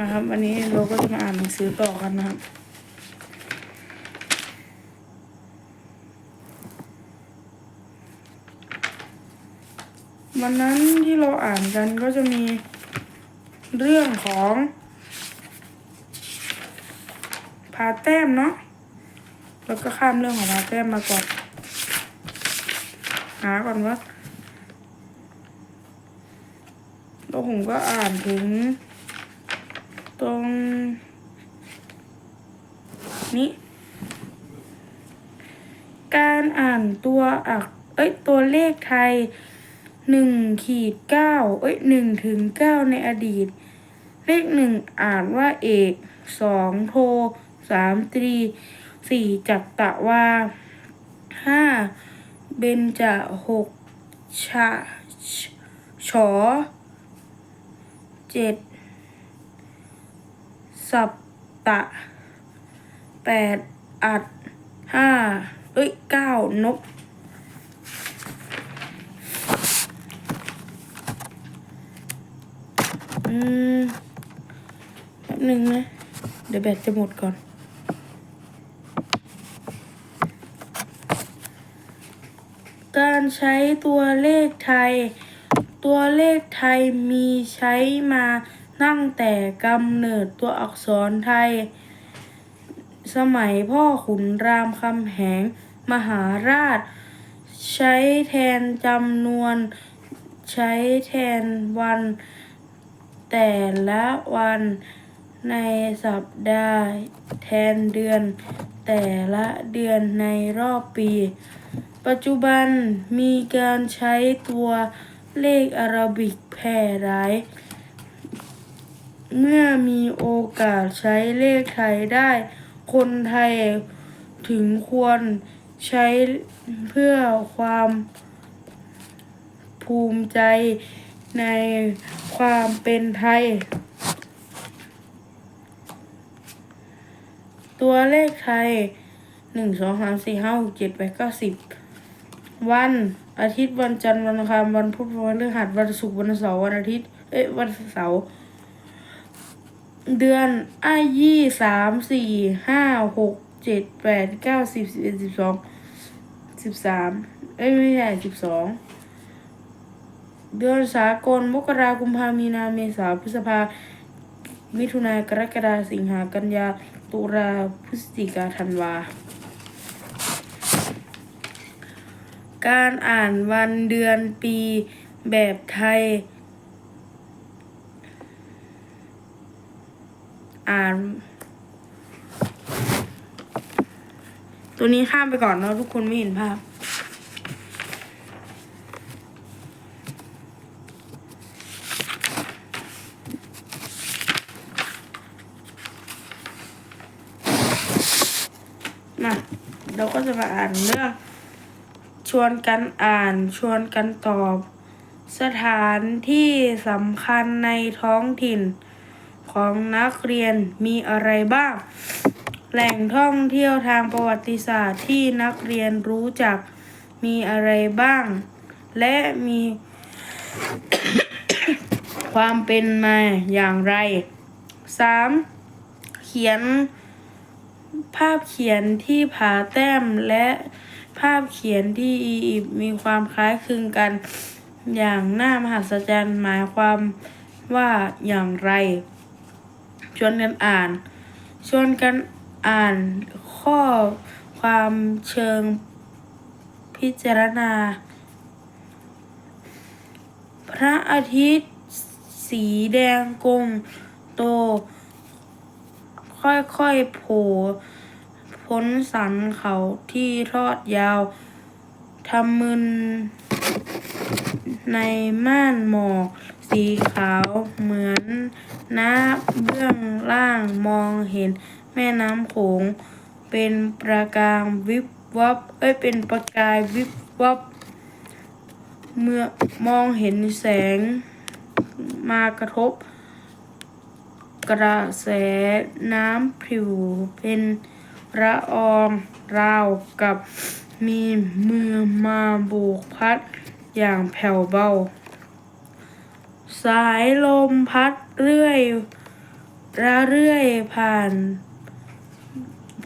มาครับวันนี้เราก็จะมาอ่านหนังสือต่อกันนะครับ วันนั้นที่เราอ่านกันก็จะมีเรื่องของพาแต้มเนาะแล้วก็ข้ามเรื่องของพาแต้มมาก่อนหาก่อนว่าแล้วผมก็อ่านถึง ตรง นี้ การอ่านตัวอัก เอ้ย ตัวเลขไทยหนึ่งขีดเก้าเอ้ยหนึ่งถึงเก้าในอดีต เลขหนึ่งอ่านว่าเอกสองโทสามตรีสี่จักตะวาห้าเบญจะหกชะชอเจ็ด สับตะแปดอัดห้าเอ้ยเก้านกอืมแป๊บหนึ่งนะ เดี๋ยวแบตจะหมดก่อน การใช้ตัวเลขไทย ตัวเลขไทยมีใช้มา ตั้งแต่กำเนิดตัวอักษรไทย สมัยพ่อขุนรามคำแหงมหาราช ใช้แทนจำนวน ใช้แทนวัน แต่ละวันในสัปดาห์ แทนเดือน แต่ละเดือนในรอบปี ปัจจุบันมีการใช้ตัวเลขอารบิกแพร่หลาย เมื่อมีโอกาสใช้เลขไทยได้ คนไทยถึงควรใช้เพื่อความภูมิใจในความเป็นไทย ตัวเลขไทยหนึ่งสองสามสี่ห้าหกเจ็ดแปดเก้าสิบวันอาทิตย์วันจันทร์วันอังคารวันพุธวันพฤหัสวันศุกร์วันเสาร์วันอาทิตย์เอ้ยวันเสาร์ เดือนอ้ายยี่สามสี่ห้าหกเจ็ดแปดเก้าสิบสิบเอ็ดสิบสองสิบสามเอ้ยไม่ใช่สิบสองเดือนสากลมกรากุมภามีนาเมษาพฤษภา มิถุนากรกฎาสิงหากันยาตุลาพฤศจิกาธันวา การอ่านวันเดือนปีแบบไทย อ่านตัวนี้ข้ามไปก่อนเนาะทุกคนไม่เห็นภาพ มาเราก็จะมาอ่านเรื่องชวนกันอ่านชวนกันตอบ สถานที่สำคัญในท้องถิ่น ของนักเรียนมีอะไรบ้าง แหล่งท่องเที่ยวทางประวัติศาสตร์ที่นักเรียนรู้จักมีอะไรบ้าง และมี ความเป็นมาอย่างไร 3. เขียน ภาพเขียนที่ผาแต้มและภาพเขียนที่อียิปต์มีความคล้ายคลึงกันอย่างน่ามหัศจรรย์หมายความว่าอย่างไร ชวนกันอ่าน ชวนกันอ่านข้อความเชิงพิจารณา พระอาทิตย์ สีแดงกลมโต ค่อยๆโผล่พ้นสันเขาที่ทอดยาวทำมึน ในม่านหมอก สีขาวเหมือน น้ำเบื้องล่างมองเห็นแม่น้ำโขง เป็นประกางวิบวับ เอ้ย เป็นประกายวิบวับ เมื่อมองเห็นแสงมากระทบ กระแสน้ำผิวเป็นระอองราวกับมีมือมาโบกพัดอย่างแผ่วเบา สายลมพัดเรื่อยระเรื่อยผ่าน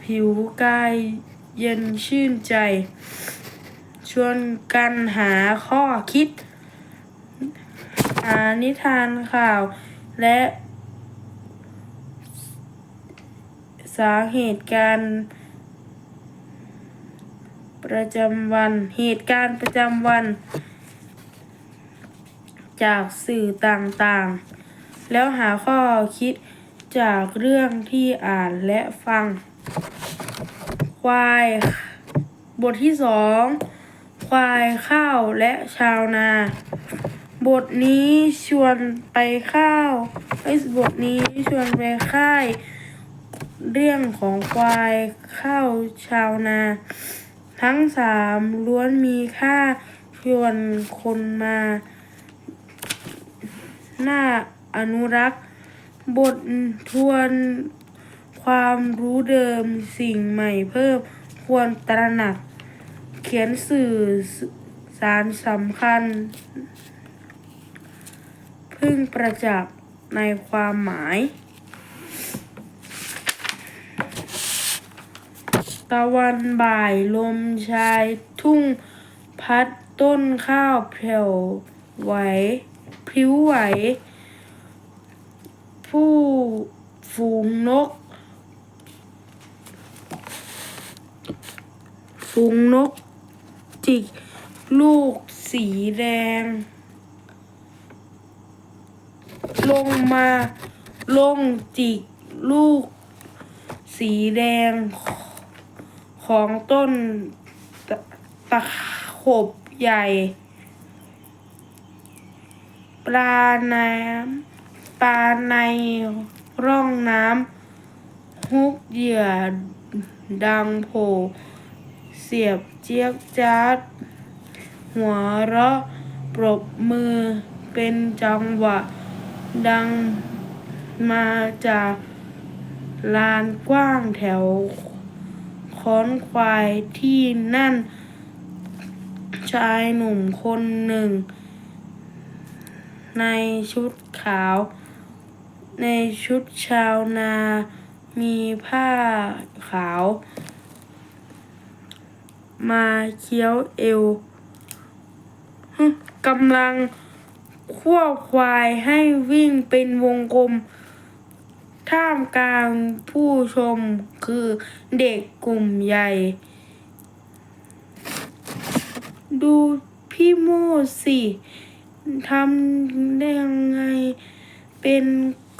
ผิวกายเย็นชื่นใจ ชวนกันหาข้อคิด หานิทานข่าวและ สาเหตุการณ์ประจำวัน เหตุการณ์ประจำวัน จากสื่อต่างๆ แล้วหาข้อคิดจากเรื่องที่อ่านและฟัง ควาย บทที่สองควายข้าวและชาวนา บทนี้ชวนไปข้าวไอ้บทนี้ชวนไปค่าย เรื่องของควายข้าวชาวนา ทั้งสามล้วนมีค่าชวนคนมา หน่าอนุรักษ์ บททวนความรู้เดิมสิ่งใหม่เพิ่มควรตระหนัก เขียนสื่อสารสำคัญ พึ่งประจักษ์ในความหมาย ตะวันบ่ายลมชายทุ่งพัดต้นข้าวแผ่วไหว พิ้วไหว ผู้ฝูงนก ฝูงนก จิก ลูกสีแดง ลงมาลงจิก ลูก สีแดง ของต้นตะตะขบใหญ่ ปลาน้ำปลาในร่องน้ำฮุกเหยื่อดังโผเสียบเจี๊ยกจ๊าดหัวเราะปรบมือเป็นจังหวะ ดังมาจากลานกว้างแถวค้อนควายที่นั่น ชายหนุ่มคนหนึ่ง ในชุดขาว ในชุดชาวนา มีผ้าขาว มาเคี้ยวเอวกำลังควควายให้วิ่งเป็นวงกลม ท่ามกลางผู้ชมคือเด็กกลุ่มใหญ่ ดูพี่โมสิ ทำได้ยังไงเป็น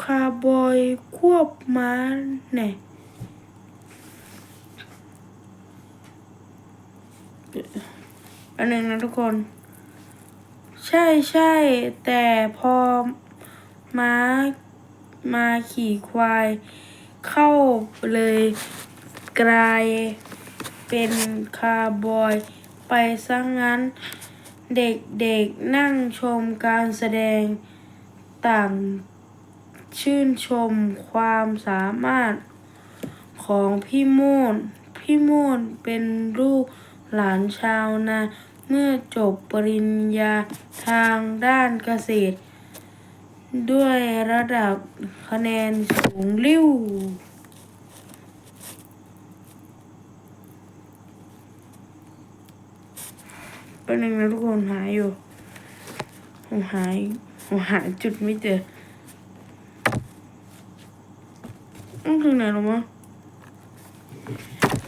คาร์บอยควบม้าเนี่ยอันหนึ่งนะทุกคน ใช่ใช่แต่พอม้ามาขี่ควาย เข้าเลยกลายเป็นคาร์บอย ไปซะงั้น เด็กๆนั่งชมการแสดงต่างชื่นชมความสามารถของพี่โมนพี่โมนเป็นลูกหลานชาวนาเมื่อจบปริญญาทางด้านเกษตร ด้วยระดับคะแนนสูงลิ่ว เป็นึงนะทุกคนหาอยู่ ผมหายผมหาจุดไม่เจอนั่นคือไหนหรอมะ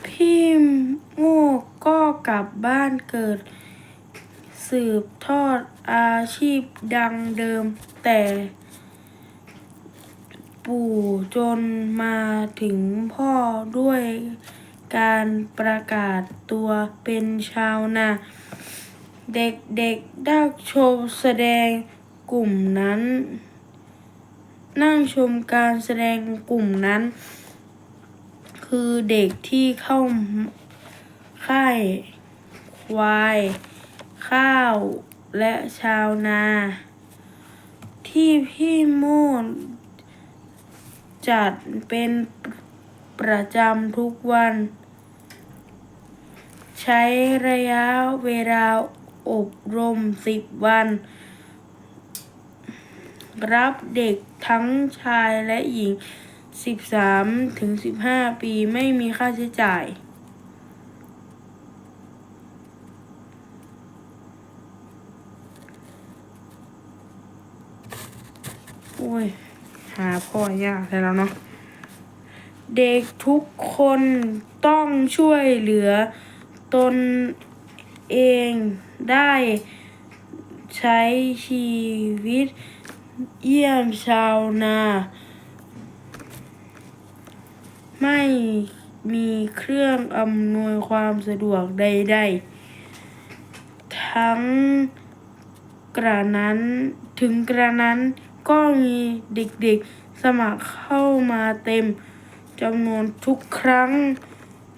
พี่โมกก็กลับบ้านเกิด สืบทอดอาชีพดังเดิมแต่ ปู่จนมาถึงพ่อด้วยการประกาศตัวเป็นชาวนา เด็กๆได้ชมแสดงกลุ่มนั้น นั่งชมการแสดงกลุ่มนั้น คือเด็กที่เข้าค่ายควาย ข้าวและชาวนา ที่พี่โมดจัดเป็นประจำทุกวัน ใช้ระยะเวลา อบรมสิบวัน รับเด็กทั้งชายและหญิง13ถึง15ปีไม่มีค่าใช้จ่าย โอ้ย หาพ่อยากแล้วเนาะ เด็กทุกคนต้องช่วยเหลือตนเอง ได้ใช้ชีวิตเยี่ยมชาวนา ไม่มีเครื่องอำนวยความสะดวกใด ๆ ทั้งกระนั้นถึงกระนั้นก็มีเด็กๆสมัครเข้ามาเต็มจำนวนทุกครั้ง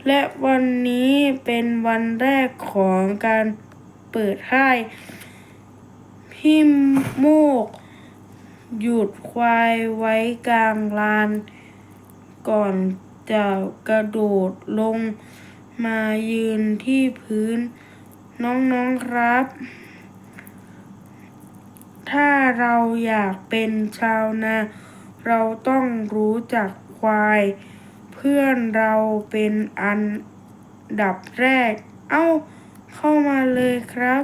และวันนี้เป็นวันแรกของการ เปิดค่ายพี่โมก หยุดควายไว้กลางลาน ก่อนจะกระโดดลงมายืนที่พื้น น้องๆครับ ถ้าเราอยากเป็นชาวนา เราต้องรู้จักควาย เพื่อนเราเป็นอันดับแรก เอ้า เข้ามาเลยครับ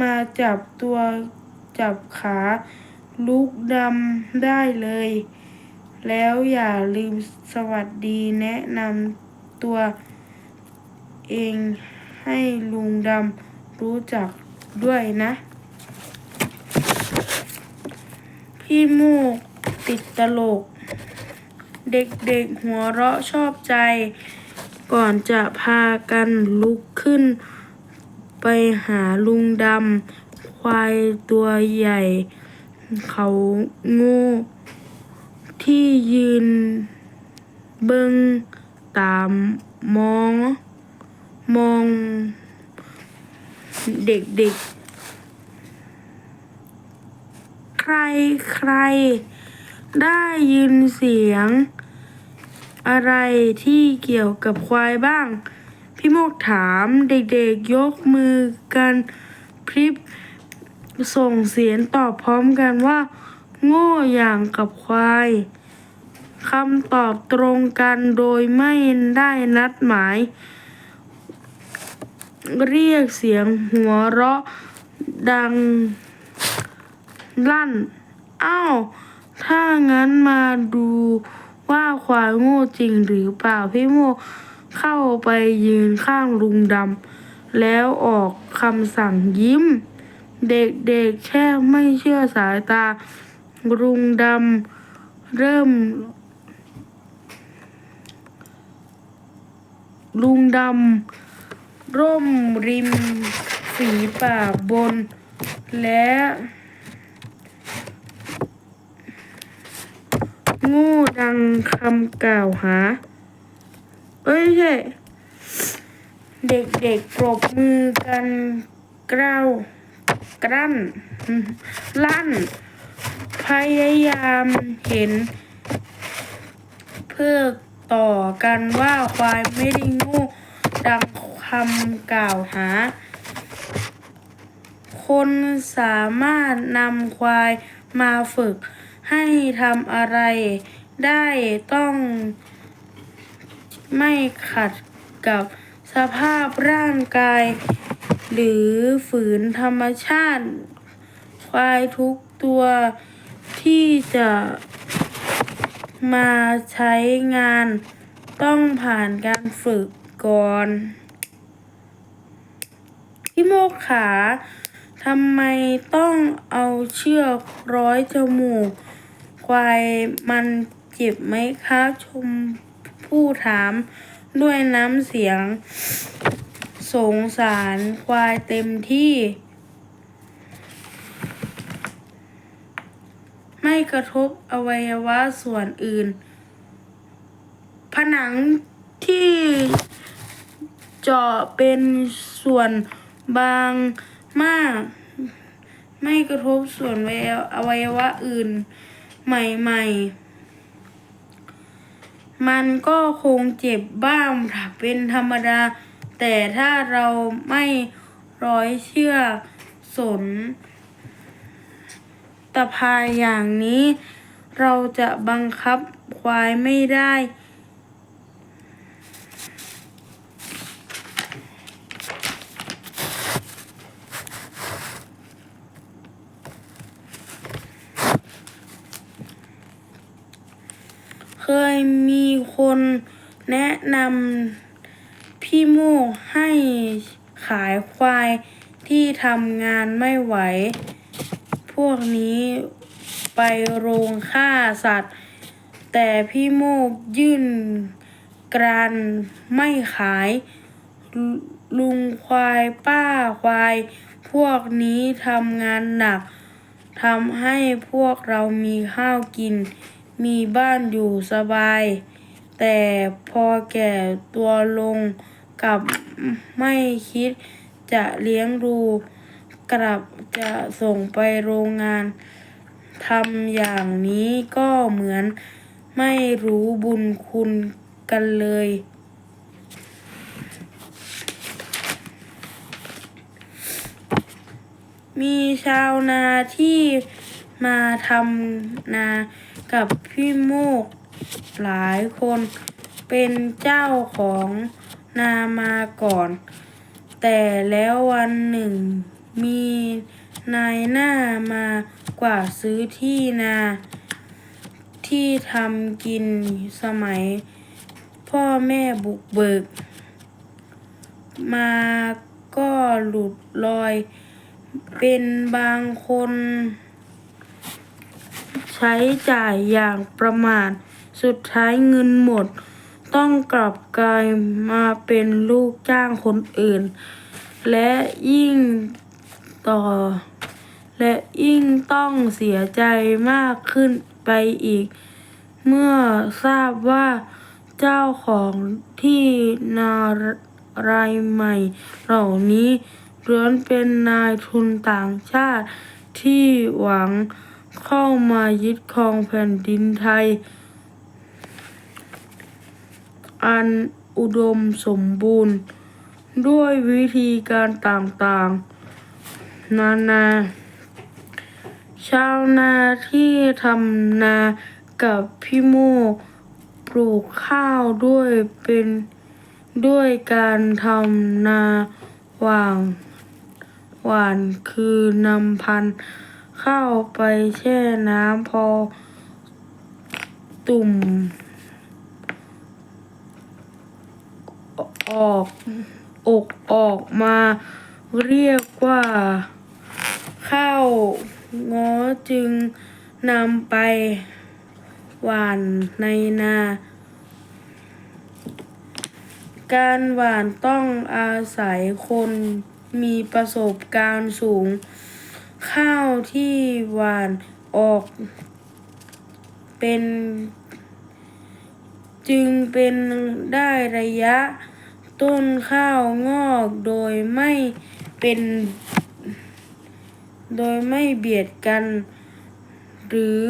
มาจับตัวจับขาลูกดำได้เลย แล้วอย่าลืมสวัสดีแนะนำตัวเองให้ลุงดำรู้จักด้วยนะ พี่มูกติดตลก เด็กๆหัวเราะชอบใจ ก่อนจะพากันลุกขึ้น ไปหาลุงดำ ควายตัวใหญ่ เขาโงูที่ยืนเบิงตามมอง มอง เด็กๆ ใครใครได้ยินเสียง อะไรที่เกี่ยวกับควายบ้าง พี่โมกถามเด็กๆยกมือกันพริบส่งเสียงตอบพร้อมกันว่า โง่อย่างกับควายคำตอบตรงกันโดยไม่ได้นัดหมาย เรียกเสียงหัวเราะดังลั่น อ้าว ถ้างั้นมาดูว่าควายโง่จริงหรือเปล่าพี่โม เข้าไปยืนข้างลุงดำแล้วออกคำสั่งยิ้ม เด็กๆแค่ไม่เชื่อสายตาลุงดำเริ่ม ลุงดำร่มริมฝีปากบน และงูดังคำกล่าวหา ไม่ใช่ เด็กๆปรบมือกันกล้าวกลั้น ลั่น พยายามเห็น เพื่อต่อกันว่าควายไม่ได้งูดังคำกล่าวหา คนสามารถนำควายมาฝึกให้ทำอะไรได้ต้อง ไม่ขัดกับสภาพร่างกาย หรือฝืนธรรมชาติ ควายทุกตัวที่จะมาใช้งานต้องผ่านการฝึกก่อนพี่โมกขาทำไมต้องเอาเชือกร้อยจมูก ควายมันเจ็บไหมคะชม ผู้ถามด้วยน้ำเสียง สงสารควายเต็มที่ ไม่กระทบอวัยวะส่วนอื่น ผนังที่เจาะเป็นส่วนบางมาก ไม่กระทบส่วนอวัยวะอื่นใหม่ ๆ มันก็คงเจ็บบ้างเป็นธรรมดา แต่ถ้าเราไม่ร้อยเชื่อสน ตะพายอย่างนี้ เราจะบังคับควายไม่ได้ เคยมีคนแนะนำพี่โมกให้ขายควายที่ทำงานไม่ไหว พวกนี้ไปโรงฆ่าสัตว์ แต่พี่โมกยื่นกรานไม่ขายลลุงควายป้าควาย พวกนี้ทำงานหนักทำให้พวกเรามีข้าวกิน มีบ้านอยู่สบาย แต่พอแก่ตัวลงกับไม่คิดจะเลี้ยงดูกลับจะส่งไปโรงงานทำอย่างนี้ก็เหมือนไม่รู้บุญคุณกันเลย มีชาวนาที่มาทำนา กับพี่โมกหลายคนเป็นเจ้าของนามาก่อน แต่แล้ววันหนึ่งมีนายหน้ามากว่าซื้อที่นาที่ทำกินสมัย พ่อแม่บุกเบิก มาก็หลุดลอย เป็นบางคน ใช้จ่ายอย่างประมาท สุดท้ายเงินหมด ต้องกลับกลายมาเป็นลูกจ้างคนอื่น และยิ่งต่อ และยิ่งต้องเสียใจมากขึ้นไปอีก เมื่อทราบว่าเจ้าของที่นารายใหม่เหล่านี้ล้วนเป็นนายทุนต่างชาติที่หวัง เข้ามายึดครองแผ่นดินไทย อันอุดมสมบูรณ์ ด้วยวิธีการต่างๆ นานา ชาวนาที่ทำนากับพี่โมปลูกข้าวด้วยเป็นด้วยการทำนาหว่างหวานคือนำพันธุ์ ข้าวไปแช่น้ำพอ ตุ่ม ออกอกออกมาเรียกว่า ข้าวง้อจึงนำไปหว่านในนา การหว่านต้องอาศัยคนมีประสบการณ์สูง ข้าวที่หวานออก เป็น จึงเป็นได้ระยะ ต้นข้าวงอกโดยไม่เป็น โดยไม่เบียดกัน หรือ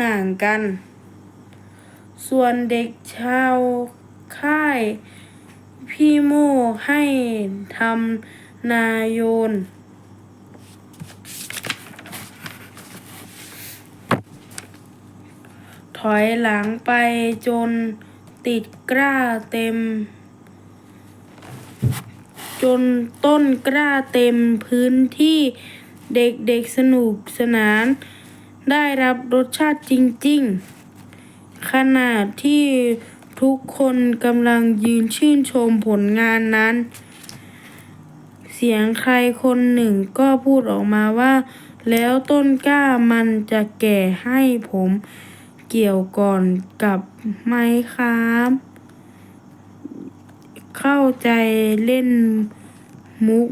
ห่างกัน ส่วนเด็กชาวค่ายพี่โมให้ทำนาโยน อยหลังไปจนติดกล้าเต็ม จนต้นกล้าเต็มพื้นที่เด็กๆสนุกสนาน ได้รับรสชาติจริงๆขณะที่ทุกคนกำลังยืนชื่นชมผลงานนั้น เสียงใครคนหนึ่งก็พูดออกมาว่า แล้วต้นกล้ามันจะแก่ให้ผม เกี่ยวก่อนกับไหมครับ เข้าใจเล่นมุก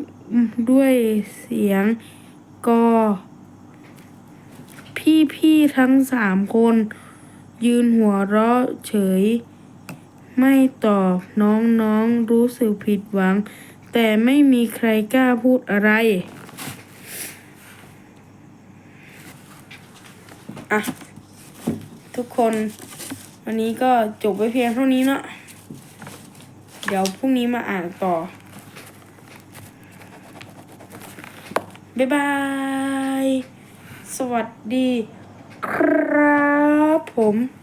ด้วยเสียงกอ พี่ๆทั้งสามคน ยืนหัวเราะเฉย ไม่ตอบน้องๆรู้สึกผิดหวัง แต่ไม่มีใครกล้าพูดอะไร อะ ทุกคนวันนี้ก็จบไปเพียงเท่านี้เนาะเดี๋ยวพรุ่งนี้มาอ่านต่อ บ๊ายบาย สวัสดีครับผมผม